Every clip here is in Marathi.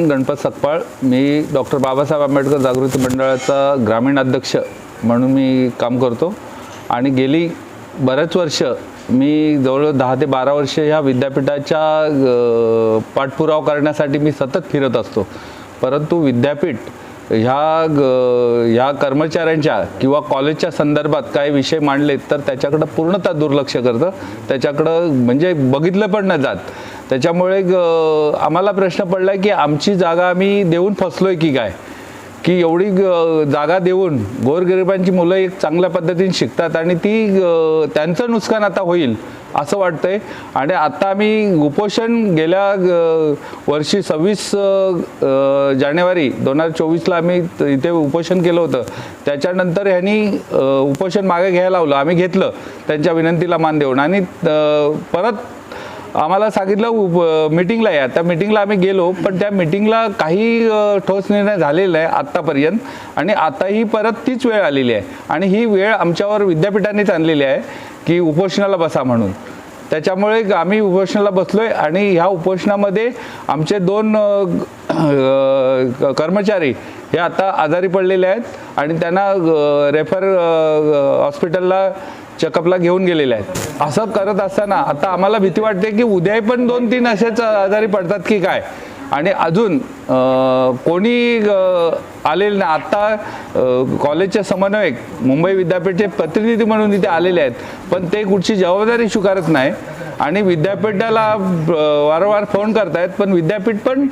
गणपत सकपाळ मी डॉक्टर बाबासाहेब आंबेडकर जागृती मंडळाचा ग्रामीण अध्यक्ष म्हणून मी काम करतो. आणि गेली बरेच वर्ष मी जवळजवळ दहा ते बारा वर्ष ह्या विद्यापीठाच्या अ, पाठपुरावा करण्यासाठी मी सतत फिरत असतो. परंतु विद्यापीठ ह्या ग- ह्या कर्मचाऱ्यांच्या किंवा कॉलेजच्या संदर्भात काही विषय मांडले तर त्याच्याकडं पूर्णतः दुर्लक्ष करतं. त्याच्याकडं म्हणजे बघितलं पण नाही जात. त्याच्यामुळे ग- आम्हाला प्रश्न पडला की आमची जागा आम्ही देऊन फसलोय की काय? की एवढी ग- जागा देऊन गोरगरिबांची मुलं एक चांगल्या पद्धतीने शिकतात आणि ती त्यांचं नुकसान आता होईल असं वाटतंय. आणि आता आम्ही उपोषण गेल्या ग- वर्षी सव्वीस जानेवारी दोन हजार चोवीसला आम्ही इथे उपोषण केलं होतं. त्याच्यानंतर ह्यांनी उपोषण मागे घ्यायला लावलं. आम्ही घेतलं त्यांच्या विनंतीला मान देऊन. आणि परत आम्हाला सांगितलं मिटिंगला मीटिंगला या. त्या मीटिंगला आम्ही गेलो पण त्या मीटिंगला काही ठोस निर्णय झालेला आहे आत्तापर्यंत. आणि आताही परत तीच वेळ आलेली आहे. आणि ही वेळ आमच्यावर विद्यापीठानेच आणलेली आहे की उपोषणाला बसा म्हणून. त्याच्यामुळे आम्ही उपोषणाला बसलोय आणि ह्या उपोषणामध्ये आमचे दोन कर्मचारी हे आता आजारी पडलेले आहेत. आणि त्यांना रेफर हॉस्पिटलला चेकअपला घेऊन गेलेले आहेत. असं करत असताना आता आम्हाला भीती वाटते की उद्याही पण दोन तीन असेच आजारी पडतात की काय? आणि अजून कोणी आलेले नाही आत्ता कॉलेजचे समन्वयक मुंबई विद्यापीठचे प्रतिनिधी म्हणून इथे आलेले आहेत पण ते कुठची जबाबदारी स्वीकारत नाही. आणि विद्यापीठाला वारंवार फोन करतायत पण विद्यापीठ पण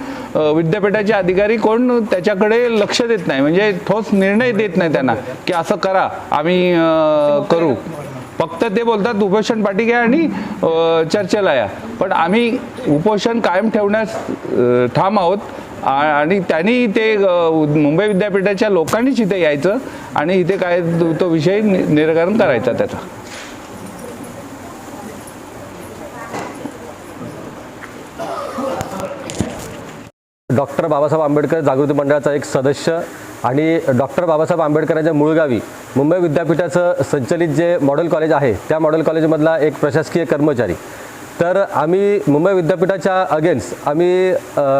विद्यापीठाचे अधिकारी कोण त्याच्याकडे लक्ष देत नाही. म्हणजे ठोस निर्णय देत नाही त्यांना की असं करा आम्ही करू. फक्त ते बोलतात उपोषण पाठी घ्या आणि चर्चेला या. पण आम्ही उपोषण कायम ठेवण्यास ठाम आहोत. आणि त्यांनी ते मुंबई विद्यापीठाच्या लोकांनीच इथे यायचं आणि इथे काय तो- तो विषय नि- निराकरण करायचा त्याचा. डॉक्टर बाबासाहेब आंबेडकर जागृती मंडळाचा एक सदस्य आणि डॉक्टर बाबासाहेब आंबेडकरांच्या मूळगावी मुंबई विद्यापीठाचं संचलित जे मॉडेल कॉलेज आहे त्या मॉडेल कॉलेजमधला एक प्रशासकीय कर्मचारी. तर आम्ही मुंबई विद्यापीठाच्या अगेन्स्ट आम्ही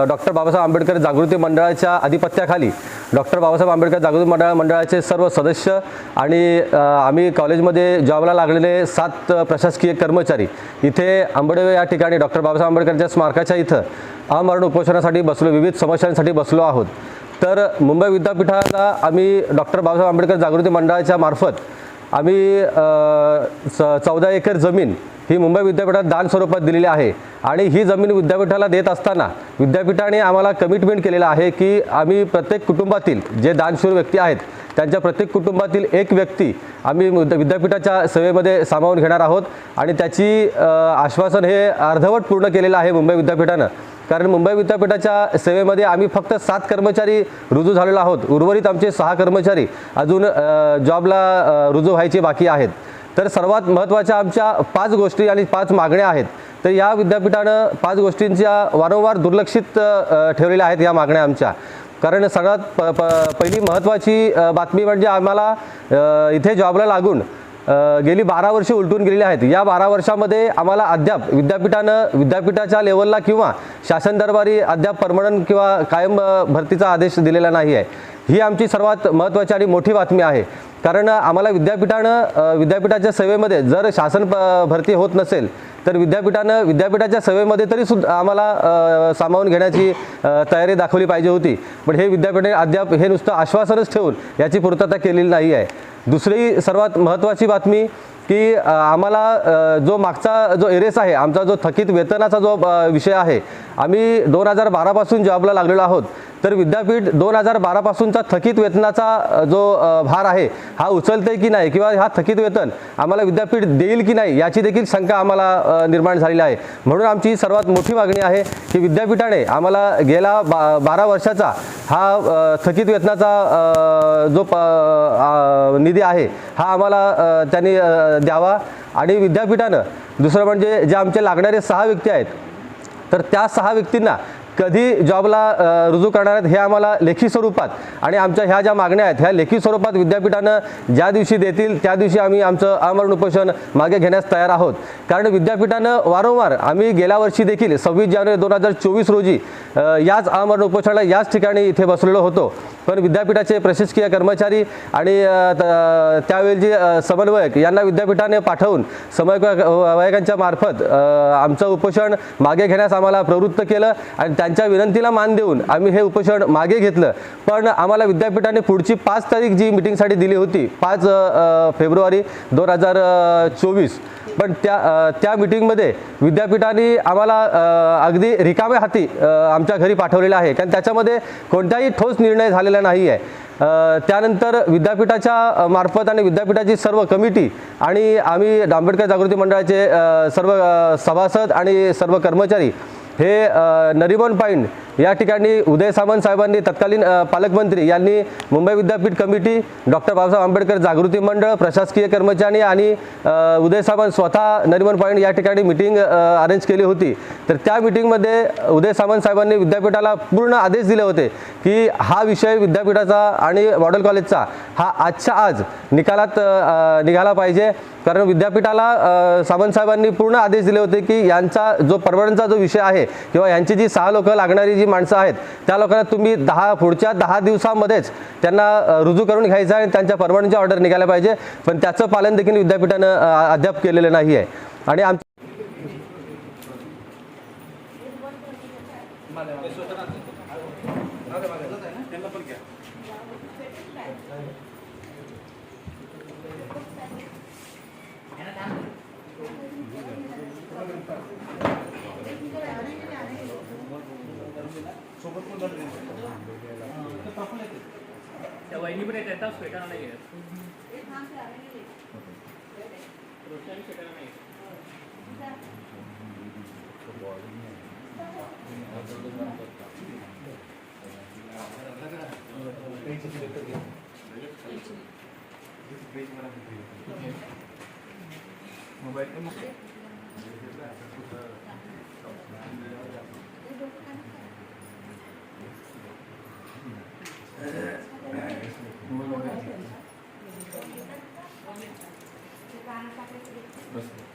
डॉक्टर बाबासाहेब आंबेडकर जागृती मंडळाच्या आधिपत्याखाली डॉक्टर बाबासाहेब आंबेडकर जागृती मंडळ मंडळाचे सर्व सदस्य आणि आम्ही कॉलेजमध्ये जॉबला लागलेले सात प्रशासकीय कर्मचारी. इथे आंबेडवे या ठिकाणी डॉक्टर बाबासाहेब आंबेडकरच्या स्मारकाच्या इथं आमरण उपोषणासाठी बसलो विविध समस्यांसाठी बसलो आहोत. तर मुंबई विद्यापीठाला आम्ही डॉक्टर बाबासाहेब आंबेडकर जागृती मंडळाच्या मार्फत आम्ही स चौदा एकर जमीन ही मुंबई विद्यापीठात दान स्वरूपात दिलेली आहे. आणि ही जमीन विद्यापीठाला देत असताना विद्यापीठाने आम्हाला कमिटमेंट केलेलं आहे की आम्ही प्रत्येक कुटुंबातील जे दानशूर व्यक्ती आहेत त्यांच्या प्रत्येक कुटुंबातील एक व्यक्ती आम्ही विद्यापीठाच्या सेवेमध्ये सामावून घेणार आहोत. आणि त्याची आश्वासन हे अर्धवट पूर्ण केलेलं आहे मुंबई विद्यापीठानं. कारण मुंबई विद्यापीठाच्या सेवेमध्ये आम्ही फक्त सात कर्मचारी रुजू झालेलो आहोत. उर्वरित आमचे सहा कर्मचारी अजून जॉबला रुजू व्हायचे बाकी आहेत. तर सर्वात महत्त्वाच्या आमच्या पाच गोष्टी आणि पाच मागण्या आहेत. तर या विद्यापीठानं पाच गोष्टींच्या वारंवार दुर्लक्षित ठेवलेल्या आहेत या मागण्या आमच्या. कारण सगळ्यात प प पहिली महत्त्वाची बातमी म्हणजे आम्हाला इथे जॉबला लागून गेली बारा वर्षे उलटून गेलेली आहेत. या बारा वर्षामध्ये आम्हाला अद्याप विद्यापीठानं विद्यापीठाच्या लेवलला किंवा शासन दरबारी अद्याप परमनंट किंवा कायम भरतीचा आदेश दिलेला नाही आहे ही आमची सर्वात महत्त्वाची आणि मोठी बातमी आहे. कारण आम्हाला विद्यापीठानं विद्यापीठाच्या सेवेमध्ये जर शासन प- भरती होत नसेल तर विद्यापीठानं विद्यापीठाच्या सेवेमध्ये तरी सुद्धा आम्हाला सामावून घेण्याची तयारी दाखवली पाहिजे होती. पण हे विद्यापीठाने अद्याप हे नुसतं आश्वासनच ठेवून याची पूर्तता केलेली नाही आहे. दुसरी सर्वात महत्त्वाची बातमी की आम्हाला जो मागचा जो एरेस आहे आमचा जो थकीत वेतनाचा जो विषय आहे आम्ही दोन हजार बारापासून जॉबला लागलेलो आहोत. तर विद्यापीठ दोन हजार बारापासूनचा थकीत वेतनाचा जो भार आहे हा उचलते की नाही किंवा हा थकीत वेतन आम्हाला विद्यापीठ देईल की नाही याची देखील शंका आम्हाला निर्माण झालेली आहे. म्हणून आमची सर्वात मोठी मागणी आहे की विद्यापीठाने आम्हाला गेला बा बारा वर्षाचा हा थकीत वेतनाचा जो प निधी आहे हा आम्हाला त्यांनी द्यावा. आणि विद्यापीठानं दुसरं म्हणजे जे आमचे लागणारे सहा व्यक्ती आहेत तर त्या सहा व्यक्तींना कधी जॉबला रुजू करणार आहेत हे आम्हाला लेखी स्वरूपात आणि आमच्या ह्या ज्या मागण्या आहेत ह्या लेखी स्वरूपात विद्यापीठानं ज्या दिवशी देतील त्या दिवशी आम्ही आमचं आमरण उपोषण मागे घेण्यास तयार आहोत. कारण विद्यापीठानं वारंवार आम्ही गेल्या वर्षी देखील सव्वीस जानेवारी दोन हजार चोवीस रोजी याच आमरण उपोषणाला याच ठिकाणी इथे बसलेलो होतो. पण विद्यापीठाचे प्रशासकीय कर्मचारी आणि त- त्यावेळी जे समन्वयक यांना विद्यापीठाने पाठवून समन्वयकांच्या मार्फत आमचं उपोषण मागे घेण्यास आम्हाला प्रवृत्त केलं आणि त्या त्यांच्या विनंतीला मान देऊन आम्ही हे उपोषण मागे घेतलं. पण आम्हाला विद्यापीठाने पुढची पाच तारीख जी मिटिंगसाठी दिली होती पाच फेब्रुवारी दोन हजार चोवीस. पण त्या त्या मिटिंगमध्ये विद्यापीठाने आम्हाला अगदी रिकाम्या हाती आमच्या घरी पाठवलेलं आहे. कारण त्याच्यामध्ये कोणताही ठोस निर्णय झालेला नाही आहे. त्यानंतर विद्यापीठाच्या मार्फत आणि विद्यापीठाची सर्व कमिटी आणि आम्ही आंबेडकर जागृती मंडळाचे सर्व सभासद आणि सर्व कर्मचारी हे नरिमन पॉईंट या ठिकाणी उदय सामंत साहेबांनी तत्कालीन पालकमंत्री यांनी मुंबई विद्यापीठ कमिटी डॉक्टर बाबासाहेब आंबेडकर जागृती मंडळ प्रशासकीय कर्मचारी आणि उदय सामंत स्वतः नरिमन पॉईंट या ठिकाणी मिटिंग अरेंज केली होती. तर त्या मिटिंगमध्ये उदय सामंत साहेबांनी विद्यापीठाला पूर्ण आदेश दिले होते की हा विषय विद्यापीठाचा आणि मॉडेल कॉलेजचा हा आजच्या आज निकालात निघाला पाहिजे. कारण विद्यापीठाला सामंत साहेबांनी पूर्ण आदेश दिले होते की यांचा जो परवडणचा जो विषय आहे किंवा यांची जी सहा लोकं लागणारी जी माणसं आहेत त्या लोकांना तुम्ही दहा पुढच्या दहा दिवसामध्येच त्यांना रुजू करून घ्यायचं आणि त्यांच्या परवानगीची ऑर्डर निघायला पाहिजे. पण त्याचं पालन देखील विद्यापीठानं अद्याप केलेलं नाही आहे आणि आम त्या वहिनी पण येतात आता स्वेटर नाही येत रोषाने स्वेटर नाही येत मोबाईल That's.